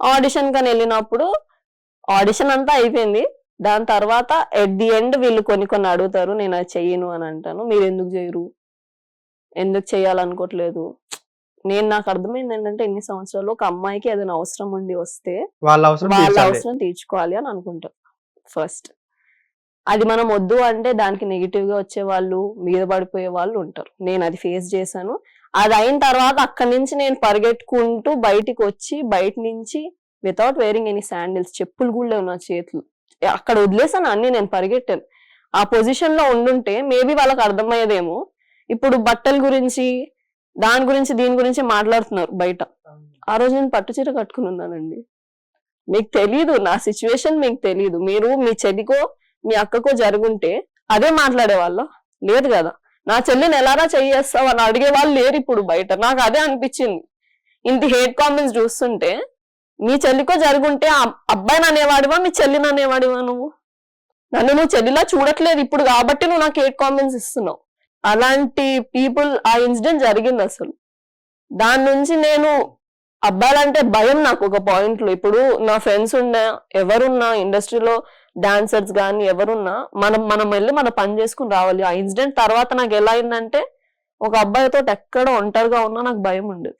Audition కని వెళ్ళినప్పుడు audition అంతా అయిపోయింది. దాని తర్వాత ఎట్ ది ఎండ్ వీళ్ళు కొన్ని కొన్ని అడుగుతారు నేను అది చెయ్యను అని అంటాను. మీరు ఎందుకు చేయరు? ఎందుకు చేయాలనుకోవట్లేదు? నేను నాకు అర్థమైంది ఏంటంటే ఎన్ని సంవత్సరాలు ఒక అమ్మాయికి ఏదైనా అవసరం ఉండి వస్తే వాళ్ళ అవసరం వాళ్ళ అవసరం తీర్చుకోవాలి అని అనుకుంటాం. ఫస్ట్ అది మనం వద్దు అంటే దానికి నెగిటివ్గా వచ్చే వాళ్ళు మీద పడిపోయే వాళ్ళు ఉంటారు. నేను అది ఫేస్ చేశాను. అది అయిన తర్వాత అక్కడి నుంచి నేను పరిగెట్టుకుంటూ బయటికి వచ్చి బయట నుంచి వితౌట్ వేరింగ్ ఎనీ శాండిల్స్ చెప్పులు కూడా లేవు నా చేతులు. అక్కడ వదిలేసాను అన్ని నేను పరిగెట్టాను. ఆ పొజిషన్లో ఉండుంటే మేబీ వాళ్ళకి అర్థమయ్యేదేమో. ఇప్పుడు బట్టల గురించి దాని గురించి దీని గురించి మాట్లాడుతున్నారు బయట. ఆ రోజు నేను పట్టు చీర కట్టుకుని ఉన్నానండి. మీకు తెలీదు నా సిచ్యువేషన్ మీకు తెలీదు. మీరు మీ చెల్లికో మీ అక్కకో జరుగుంటే అదే మాట్లాడే వాళ్ళ లేదు కదా. నా చెల్లిని ఎలారా చేయేస్తావు అని అడిగే వాళ్ళు లేరు ఇప్పుడు బయట. నాకు అదే అనిపించింది. ఇంత హేట్ కామెంట్స్ చూస్తుంటే మీ చెల్లికో జరుగుంటే అబ్బాయిని అనేవాడివా మీ చెల్లిని అనేవాడివా నువ్వు? నన్ను నువ్వు చెల్లిలా చూడట్లేదు ఇప్పుడు కాబట్టి నువ్వు నాకు హేట్ కామెంట్స్ ఇస్తున్నావు. అలాంటి పీపుల్ ఆ ఇన్సిడెంట్ జరిగింది అసలు. దాని నుంచి నేను అబ్బాయిలంటే భయం నాకు ఒక పాయింట్లో ఇప్పుడు నా ఫ్రెండ్స్ ఉన్నా ఎవరున్నా ఇండస్ట్రీలో డాన్సర్స్ కానీ ఎవరున్నా మనం మనం వెళ్ళి మన పని చేసుకుని రావాలి. ఆ ఇన్సిడెంట్ తర్వాత నాకు ఎలా అయిందంటే ఒక అబ్బాయితో ఎక్కడ ఒంటరిగా ఉన్నా నాకు భయం ఉండేది.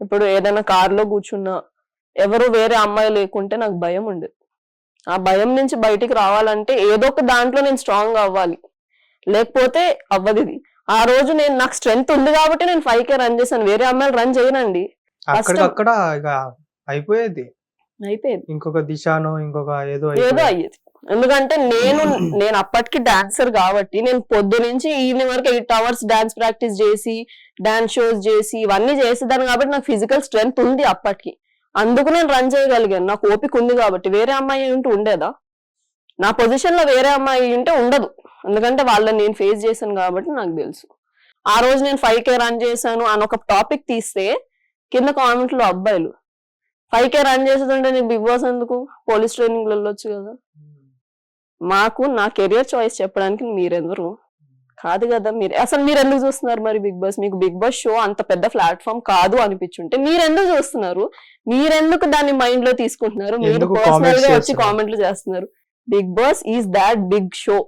ఇప్పుడు ఏదైనా కారులో కూర్చున్నా ఎవరు వేరే అమ్మాయి లేకుంటే నాకు భయం ఉండేది. ఆ భయం నుంచి బయటికి రావాలంటే ఏదో ఒక దాంట్లో నేను స్ట్రాంగ్ అవ్వాలి. లేకపోతే అవ్వదు ఇది. ఆ రోజు నేను నాకు స్ట్రెంగ్త్ ఉంది కాబట్టి నేను ఫైవ్ కే రన్ చేశాను. వేరే అమ్మాయిలు రన్ చేయనండి ఇక అయిపోయేది. అయిపోయింది. ఇంకొక దిశాను ఇంకొక ఏదో ఏదో. అయ్యేది. ఎందుకంటే నేను నేను అప్పటికి డాన్సర్ కాబట్టి నేను పొద్దు నుంచి ఈవినింగ్ వరకు ఎయిట్ అవర్స్ డాన్స్ ప్రాక్టీస్ చేసి డాన్స్ షోస్ చేసి ఇవన్నీ చేసేదాన్ని కాబట్టి నాకు ఫిజికల్ స్ట్రెంగ్త్ ఉంది అప్పటికి. అందుకు నేను రన్ చేయగలిగాను. నాకు ఓపిక ఉంది కాబట్టి. వేరే అమ్మాయి ఉంటే ఉండేదా? నా పొజిషన్లో వేరే అమ్మాయి ఉంటే ఉండదు. ఎందుకంటే వాళ్ళని నేను ఫేస్ చేశాను కాబట్టి నాకు తెలుసు. ఆ రోజు నేను ఫైవ్ కే రన్ చేశాను. అని ఒక టాపిక్ తీస్తే కింద కామెంట్లో అబ్బాయిలు ఫైవ్ కే రన్ చేసేదంటే నీకు బిగ్ బాస్ ఎందుకు? పోలీస్ ట్రైనింగ్ వెళ్ళొచ్చు కదా. మాకు నా కెరియర్ చాయిస్ చెప్పడానికి మీరెవరు కాదు కదా మీరు అసలు మీరు ఎందుకు చూస్తున్నారు మరి బిగ్ బాస్? మీకు బిగ్ బాస్ షో అంత పెద్ద ప్లాట్ఫామ్ కాదు అనిపించుంటే మీరు ఎందుకు చూస్తున్నారు? మీరెందుకు దాన్ని మైండ్లో తీసుకుంటున్నారు? మీరు పర్సనల్గా వచ్చి? కామెంట్లు చేస్తున్నారు. Bigg Boss is that big show.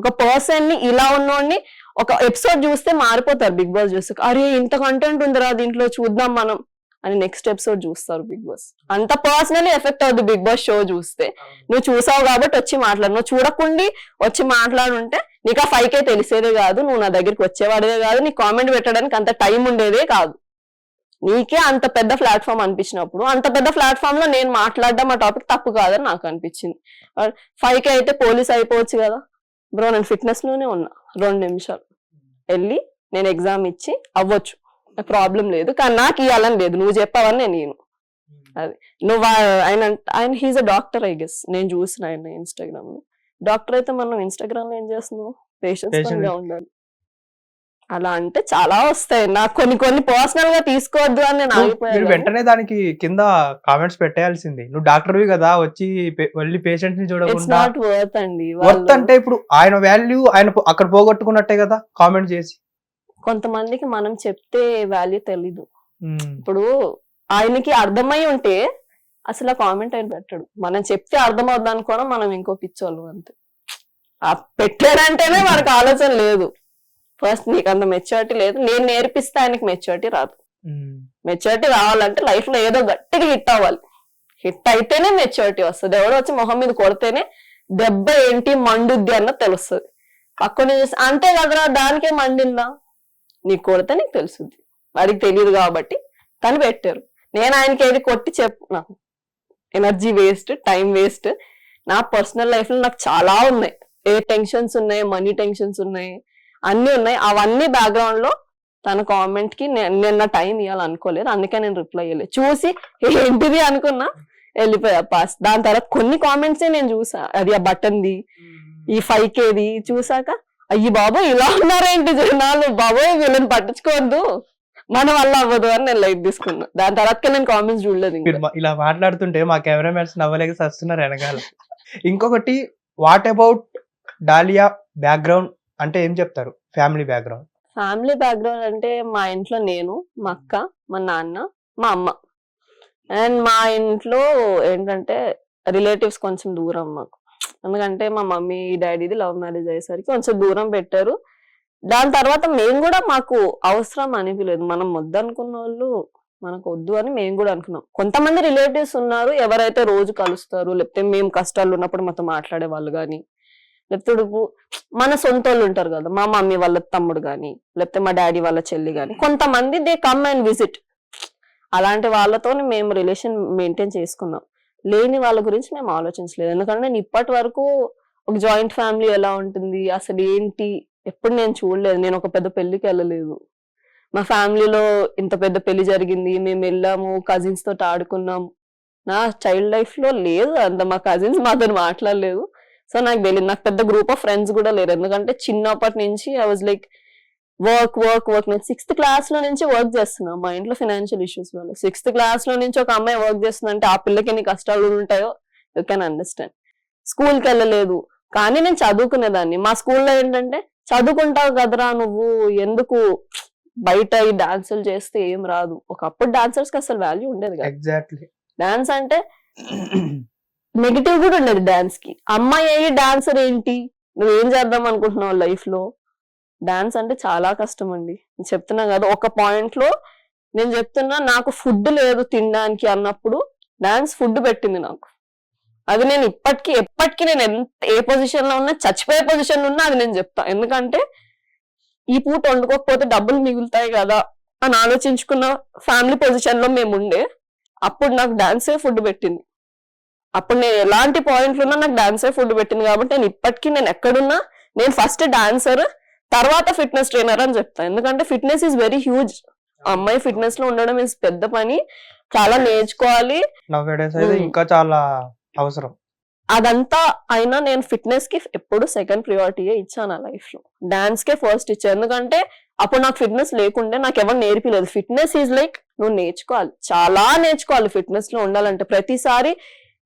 ఒక పర్సన్ని ఇలా ఉన్నోడిని ఒక ఎపిసోడ్ చూస్తే మారిపోతారు బిగ్ బాస్ చూస్తే. అరే ఇంత కంటెంట్ ఉందిరా దీంట్లో చూద్దాం మనం. అని నెక్స్ట్ ఎపిసోడ్ చూస్తారు బిగ్ బాస్. అంత పర్సనలీ ఎఫెక్ట్ అవుతుంది బిగ్ బాస్ షో చూస్తే. నువ్వు చూసావు కాబట్టి వచ్చి మాట్లాడు. నువ్వు చూడకుండా వచ్చి మాట్లాడుంటే నీకు ఆ ఫైవ్ కే తెలిసేదే కాదు. నువ్వు నా దగ్గరికి వచ్చేవాడిదే కాదు. నీ కామెంట్ పెట్టడానికి అంత టైం ఉండేదే కాదు. నీకే అంత పెద్ద ప్లాట్ఫామ్ అనిపించినప్పుడు అంత పెద్ద ప్లాట్ఫామ్లో నేను మాట్లాడడం ఆ టాపిక్ తప్పు కాదని నాకు అనిపించింది. ఫైవ్ కే అయితే పోలీస్ అయిపోవచ్చు కదా. బ్రో నేను ఫిట్నెస్లోనే ఉన్నా. రెండు నిమిషాలు. వెళ్ళి నేను ఎగ్జామ్ ఇచ్చి అవ్వచ్చు. ప్రాబ్లం లేదు. కానీ నాకు ఇవ్వాలని లేదు. నువ్వు చెప్పావని నేను. అది. నువ్వు ఆయన ఆయన he's a doctor I guess నేను చూసిన ఆయన ఇన్స్టాగ్రామ్లో డాక్టర్ అయితే మనం ఇన్స్టాగ్రామ్లో ఏం చేస్తున్నావు. గా ఉండాలి. అలా అంటే చాలా వస్తాయి. నాకు కొన్ని కొన్ని పర్సనల్గా తీసుకోవద్దు అని నేను ఆగిపోయాను. వెంటనే దానికి కింద కామెంట్స్ పెట్టేయాల్సింది. నువ్వు డాక్టర్వి కదా వచ్చి వెళ్ళి పేషెంట్ని చూడకుండా వర్త్ అండి. వర్త్ వాళ్ళు అంటే ఇప్పుడు ఆయన వాల్యూ ఆయన అక్కడ పోగొట్టుకున్నట్టే కదా కామెంట్ చేసి. కొంతమందికి మనం చెప్తే వాల్యూ తెలీదు. ఇప్పుడు ఆయనకి అర్థమై ఉంటే అసలు ఆ కామెంట్ ఆయన పెట్టడు. మనం చెప్తే అర్థం అవుద్ది అనుకోవడం మనం ఇంకో పిచ్చోళ్ళు అంతే. ఆ పెట్టాడంటేనే వాడికి ఆలోచన లేదు. ఫస్ట్ నీకు అంత మెచ్యూరిటీ లేదు. నేను నేర్పిస్తే ఆయనకి మెచ్యూరిటీ రాదు. మెచ్యూరిటీ రావాలంటే లైఫ్లో ఏదో గట్టిగా హిట్ అవ్వాలి. హిట్ అయితేనే మెచ్యూరిటీ వస్తుంది. ఎవడో వచ్చి మొహం మీద కొడితేనే దెబ్బ ఏంటి మండుద్ది అన్నది తెలుస్తుంది. పక్కన చూసి అంతే కదరా దానికే మండిందా? నీ కొడితే నీకు తెలుస్తుంది వాడికి తెలియదు కాబట్టి తను పెట్టారు. నేను ఆయనకి ఏది కొట్టి చెప్పు నాకు ఎనర్జీ వేస్ట్ టైం వేస్ట్ నా పర్సనల్ లైఫ్లో నాకు చాలా ఉన్నాయి. ఏ టెన్షన్స్ ఉన్నాయి మనీ టెన్షన్స్ ఉన్నాయి అన్నీ ఉన్నాయి. అవన్నీ బ్యాక్గ్రౌండ్లో తన కామెంట్కి నేను నా టైం ఇవ్వాలనుకోలేదు అందుకే నేను రిప్లై ఇవ్వలేదు చూసి ఏంటిది అనుకున్నా వెళ్ళిపోయా పాస్. దాని తర్వాత కొన్ని కామెంట్సే నేను చూసా. అది ఆ బటన్ది ఈ ఫైవ్ కేది చూసాక అయ్యి బాబు ఇలా ఉన్నారేంటి జనాలు? బాబోయ్ వీళ్ళని పట్టించుకోవద్దు. మన వల్ల అవ్వదు అని నేను లైట్ తీసుకున్నా. దాని తర్వాత నేను కామెంట్స్ చూడలేదు ఇలా మాట్లాడుతుంటే మా కెమెరామెన్స్ నవ్వలేక వస్తున్నారు వెనకాల. ఇంకొకటి వాట్ అబౌట్ డాలియా బ్యాక్గ్రౌండ్ అంటే ఏం చెప్తారు? ఫ్యామిలీ బ్యాక్గ్రౌండ్ ఫ్యామిలీ బ్యాక్గ్రౌండ్ అంటే మా ఇంట్లో నేను మా అక్క మా నాన్న మా అమ్మ. అండ్ మా ఇంట్లో ఏంటంటే రిలేటివ్స్ కొంచెం దూరం మాకు. ఎందుకంటే మా మమ్మీ డాడీది లవ్ మ్యారేజ్ అయ్యేసరికి కొంచెం దూరం పెట్టారు. దాని తర్వాత మేము కూడా మాకు అవసరం అనిపించలేదు మనం వద్దనుకున్న వాళ్ళు మనకు వద్దు అని మేము కూడా అనుకున్నాం. కొంతమంది రిలేటివ్స్ ఉన్నారు ఎవరైతే రోజు కలుస్తారు లేకపోతే మేము కష్టాలు ఉన్నప్పుడు మాతో మాట్లాడే వాళ్ళు కానీ లేకపోతే మన సొంత వాళ్ళు ఉంటారు కదా మా మమ్మీ వాళ్ళ తమ్ముడు కానీ లేకపోతే మా డాడీ వాళ్ళ చెల్లి కానీ కొంతమంది దే కమ్ అండ్ విజిట్. అలాంటి వాళ్ళతో మేము రిలేషన్ మెయింటైన్ చేసుకున్నాం. లేని వాళ్ళ గురించి మేము ఆలోచించలేదు. ఎందుకంటే నేను ఇప్పటి వరకు ఒక జాయింట్ ఫ్యామిలీ ఎలా ఉంటుంది? అసలు ఏంటి? ఎప్పుడు నేను చూడలేదు. నేను ఒక పెద్ద పెళ్ళికి వెళ్ళలేదు. మా ఫ్యామిలీలో ఇంత పెద్ద పెళ్ళి జరిగింది. మేము వెళ్ళాము. కజిన్స్ తోటి ఆడుకున్నాం. నా చైల్డ్ లైఫ్లో లేదు అంత. మా కజిన్స్ మాతో మాట్లాడలేదు. సో నాకు తెలియదు నాకు పెద్ద గ్రూప్ ఆఫ్ ఫ్రెండ్స్ కూడా లేరు. ఎందుకంటే చిన్నప్పటి నుంచి I was like work work work. నేను సిక్స్త్ క్లాస్లో నుంచి వర్క్ చేస్తున్నా. మా ఇంట్లో ఫైనాన్షియల్ ఇష్యూస్ వల్ల. సిక్స్త్ క్లాస్లో నుంచి ఒక అమ్మాయి వర్క్ చేస్తుందంటే ఆ పిల్లకి ఎన్ని కష్టాలు ఉంటాయో యూ కెన్ అండర్స్టాండ్ స్కూల్కి వెళ్ళలేదు. కానీ నేను చదువుకునేదాన్ని. మా స్కూల్లో ఏంటంటే చదువుకుంటావు కదరా నువ్వు. ఎందుకు బయట ఈ డాన్సులు చేస్తే ఏం రాదు? ఒకప్పుడు డాన్సర్స్కి అసలు వాల్యూ ఉండేది కదా. ఎగ్జాక్ట్లీ డాన్స్ అంటే నెగిటివ్ కూడా ఉండేది డాన్స్కి. అమ్మాయి అయ్యి డాన్సర్ ఏంటి? నువ్వేం చేద్దాం అనుకుంటున్నావు లైఫ్లో? డాన్స్ అంటే చాలా కష్టం అండి చెప్తున్నా కదా ఒక పాయింట్లో నేను చెప్తున్నా నాకు ఫుడ్ లేదు తినడానికి అన్నప్పుడు డాన్స్ ఫుడ్ పెట్టింది నాకు. అది నేను ఇప్పటికీ ఎప్పటికీ నేను ఎంత ఏ పొజిషన్లో ఉన్నా చచ్చిపోయే పొజిషన్లో ఉన్నా అది నేను చెప్తా. ఎందుకంటే ఈ పూట వండుకోకపోతే డబ్బులు మిగులుతాయి కదా అని ఆలోచించుకున్న ఫ్యామిలీ పొజిషన్లో మేము ఉండే అప్పుడు నాకు డాన్సే ఫుడ్ పెట్టింది. అప్పుడు నేను ఎలాంటి పాయింట్లు ఉన్నా నాకు డాన్సే ఫుడ్ పెట్టింది కాబట్టి నేను ఇప్పటికీ నేను ఎక్కడున్నా నేను ఫస్ట్ డాన్సర్ తర్వాత ఫిట్నెస్ ట్రైనర్ అని చెప్తాను ఎందుకంటే ఫిట్నెస్ ఈజ్ వెరీ హ్యూజ్ అమ్మాయి ఫిట్నెస్లో ఉండడం ఇస్ పెద్ద పని. చాలా నేర్చుకోవాలి. Hmm. ఇంకా చాలా అవసరం. అదంతా అయినా నేను ఫిట్నెస్కి ఎప్పుడు సెకండ్ ప్రియారిటీయే ఇచ్చాను నా లైఫ్లో. డాన్స్ కే ఫస్ట్ ఇచ్చాను ఎందుకంటే అప్పుడు నాకు ఫిట్నెస్ లేకుండే నాకు ఎవరు నేర్పిలేదు. ఫిట్నెస్ ఈజ్ లైక్ నువ్వు నేర్చుకోవాలి. చాలా నేర్చుకోవాలి ఫిట్నెస్లో ఉండాలంటే. ప్రతిసారి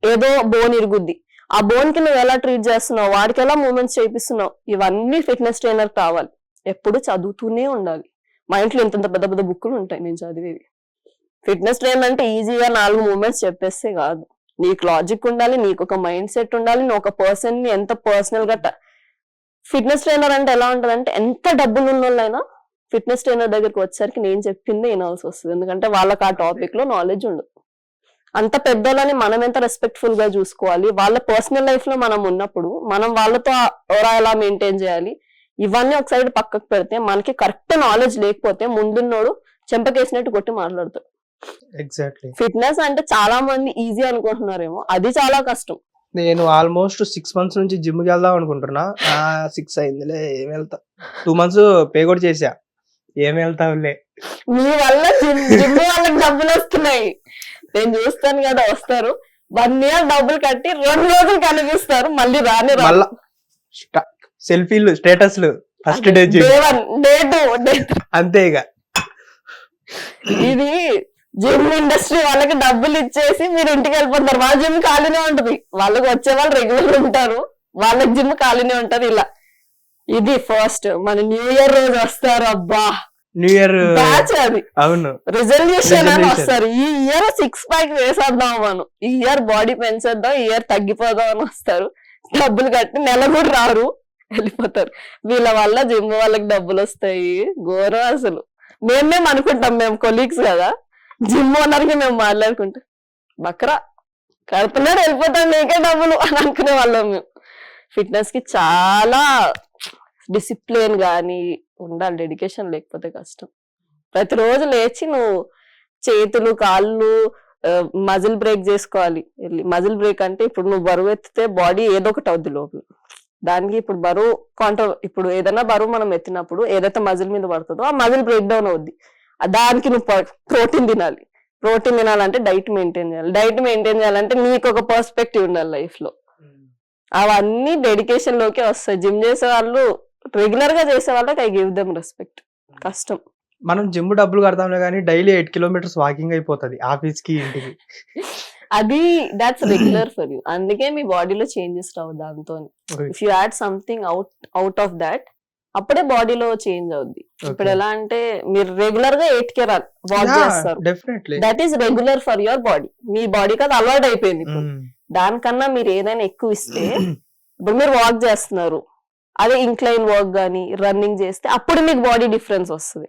ఏదో బోన్ ఇరుగుద్ది. ఆ బోన్కి నువ్వు ఎలా ట్రీట్ చేస్తున్నావు? వాడికి ఎలా మూమెంట్స్ చేపిస్తున్నావు ఇవన్నీ ఫిట్నెస్ ట్రైనర్ కావాలి. ఎప్పుడు చదువుతూనే ఉండాలి. మా ఇంట్లో ఇంత పెద్ద పెద్ద బుక్కులు ఉంటాయి నేను చదివేవి. ఫిట్నెస్ ట్రైనర్ అంటే ఈజీగా నాలుగు మూమెంట్స్ చెప్పేస్తే కాదు. నీకు లాజిక్ ఉండాలి నీకు ఒక మైండ్ సెట్ ఉండాలి నువ్వు ఒక పర్సన్ని ఎంత పర్సనల్గా ఫిట్నెస్ ట్రైనర్ అంటే ఎలా ఉంటది అంటే ఎంత డబ్బులు ఉన్న వాళ్ళైనా ఫిట్నెస్ ట్రైనర్ దగ్గరికి వచ్చేసరికి నేను చెప్పిందే వినాల్సి వస్తుంది. ఎందుకంటే వాళ్ళకి ఆ టాపిక్లో నాలెడ్జ్ ఉండదు. అంత పెద్దలని మనం ఎంత రెస్పెక్ట్ఫుల్గా చూసుకోవాలి? వాళ్ళ పర్సనల్ లైఫ్లో మనం ఉన్నప్పుడు మనం వాళ్ళతో ఎవరా ఎలా మెయింటైన్ చేయాలి? ఇవన్నీ ఒక సైడ్ పక్కకు పెడితే మనకి కరెక్ట్ నాలెడ్జ్ లేకపోతే ముందున్నోడు చెంపకేసినట్టు కొట్టి మాట్లాడతాడు. ఎగ్జాక్ట్లీ ఫిట్నెస్ అంటే చాలా మంది ఈజీ అనుకుంటున్నారేమో. అది చాలా కష్టం. నేను ఆల్మోస్ట్ సిక్స్ మంత్స్ నుంచి జిమ్కి వెళ్దాం అనుకుంటున్నా. సిక్స్ అయిందిలే ఏం వెళ్తా? టూ మంత్స్ పే కూడా చేసా. ఏం వెళ్తావులే. మీ వల్ల జిమ్ జిమ్ వాళ్ళకి డబ్బులు వస్తున్నాయి. నేను చూస్తాను కదా వస్తారు. వన్ ఇయర్ డబ్బులు కట్టి రెండు రోజులు కనిపిస్తారు మళ్ళీ రాని సెల్ఫీలు స్టేటస్లు first day day one day two day అంతే ఇక. ఇది జిమ్ ఇండస్ట్రీ వాళ్ళకి డబ్బులు ఇచ్చేసి మీరు ఇంటికి వెళ్ళిపోతారు. వాళ్ళ జిమ్ ఖాళీనే ఉంటది. వాళ్ళకి వచ్చే వాళ్ళు రెగ్యులర్ ఉంటారు. వాళ్ళకి జిమ్ ఖాళీనే ఉంటది ఇలా. ఇది ఫస్ట్ మన న్యూ ఇయర్ రోజు వస్తారు అబ్బా. న్యూ ఇయర్ బ్యాచ్ అది. అవును. రిజల్యూషన్ అని. వస్తారు. ఈ ఇయర్ సిక్స్ ప్యాక్ వేసేద్దాం మనం. ఈ ఇయర్ బాడీ పెంచేద్దాం ఈ ఇయర్ తగ్గిపోదాం అని వస్తారు. డబ్బులు కట్టి నెల కూడా రారు. వెళ్ళిపోతారు. వీళ్ళ వల్ల జిమ్ వాళ్ళకి డబ్బులు వస్తాయి. ఘోరం అసలు. మేము మేము అనుకుంటాం మేము కొలీగ్స్ కదా. జిమ్ ఓనర్కి మేము మాట్లాడుకుంటాం బక్రా కడుతున్నాడు వెళ్ళిపోతాం నీకే డబ్బులు అని అనుకునే వాళ్ళం మేము. ఫిట్నెస్కి చాలా డిసిప్లిన్ గాని ఉండాలి. డెడికేషన్ లేకపోతే కష్టం. ప్రతిరోజు లేచి నువ్వు చేతులు కాళ్ళు మజిల్ బ్రేక్ చేసుకోవాలి. మజిల్ బ్రేక్ అంటే ఇప్పుడు నువ్వు బరువు ఎత్తితే బాడీ ఏదో ఒకటి అవుద్ది లోపల. దానికి ఇప్పుడు బరువు కాంట్రో ఇప్పుడు ఏదైనా బరువు మనం ఎత్తినప్పుడు ఏదైతే మజిల్ మీద పడుతుందో ఆ మజిల్ బ్రేక్ డౌన్ అవుద్ది దానికి నువ్వు ప్రోటీన్ తినాలి. ప్రోటీన్ తినాలంటే డైట్ మెయింటైన్ చేయాలి. డైట్ మెయింటైన్ చేయాలంటే నీకు ఒక పర్స్పెక్టివ్ ఉండాలి లైఫ్లో. అవన్నీ డెడికేషన్ లోకే వస్తాయి. జిమ్ చేసే వాళ్ళు రెగ్యులర్గా చేసే వాళ్ళకి ఐ గివ్ దమ్ రెస్పెక్ట్. కష్టం. మనం జిమ్ డబ్బులు కడతాంలే కానీ డైలీ ఎయిట్ కిలోమీటర్స్ వాకింగ్ అయిపోతుంది ఆఫీస్కి ఇంటికి. అది దాట్స్ రెగ్యులర్ ఫర్ యూ అందుకే మీ బాడీలో చేంజెస్ రావు దాంతో. If you add something out out of that అప్పుడే బాడీలో చేంజ్ అవుద్ది. ఇప్పుడు ఎలా అంటే మీరు రెగ్యులర్గా ఎయిట్ కే వాక్ చేస్తారు. That is regular for your body మీ బాడీకి అది అలవాటు అయిపోయింది hmm. దానికన్నా మీరు ఏదైనా ఎక్కువ ఇస్తే ఇప్పుడు మీరు వాక్ చేస్తున్నారు. అదే ఇంక్లైన్ వర్క్ కానీ రన్నింగ్ చేస్తే అప్పుడు మీకు బాడీ డిఫరెన్స్ వస్తుంది.